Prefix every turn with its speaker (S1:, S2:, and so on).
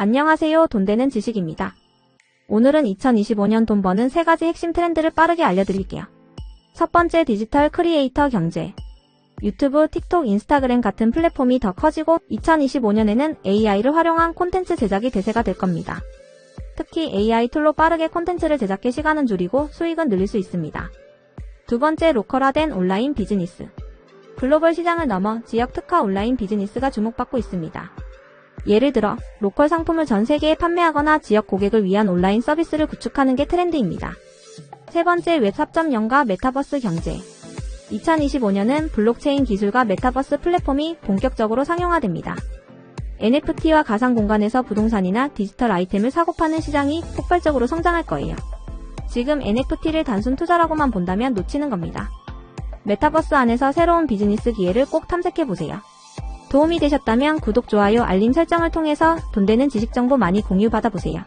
S1: 안녕하세요. 돈 되는 지식입니다. 오늘은 2025년 돈 버는 3가지 핵심 트렌드를 빠르게 알려드릴게요. 첫 번째 디지털 크리에이터 경제. 유튜브, 틱톡, 인스타그램 같은 플랫폼이 더 커지고 2025년에는 AI를 활용한 콘텐츠 제작이 대세가 될 겁니다. 특히 AI 툴로 빠르게 콘텐츠를 제작해 시간은 줄이고 수익은 늘릴 수 있습니다. 두 번째 로컬화된 온라인 비즈니스. 글로벌 시장을 넘어 지역 특화 온라인 비즈니스가 주목받고 있습니다. 예를 들어 로컬 상품을 전 세계에 판매하거나 지역 고객을 위한 온라인 서비스를 구축하는 게 트렌드입니다. 세 번째 웹 4.0과 메타버스 경제. 2025년은 블록체인 기술과 메타버스 플랫폼이 본격적으로 상용화됩니다. NFT와 가상 공간에서 부동산이나 디지털 아이템을 사고 파는 시장이 폭발적으로 성장할 거예요. 지금 NFT를 단순 투자라고만 본다면 놓치는 겁니다. 메타버스 안에서 새로운 비즈니스 기회를 꼭 탐색해보세요. 도움이 되셨다면 구독, 좋아요, 알림 설정을 통해서 돈 되는 지식 정보 많이 공유 받아보세요.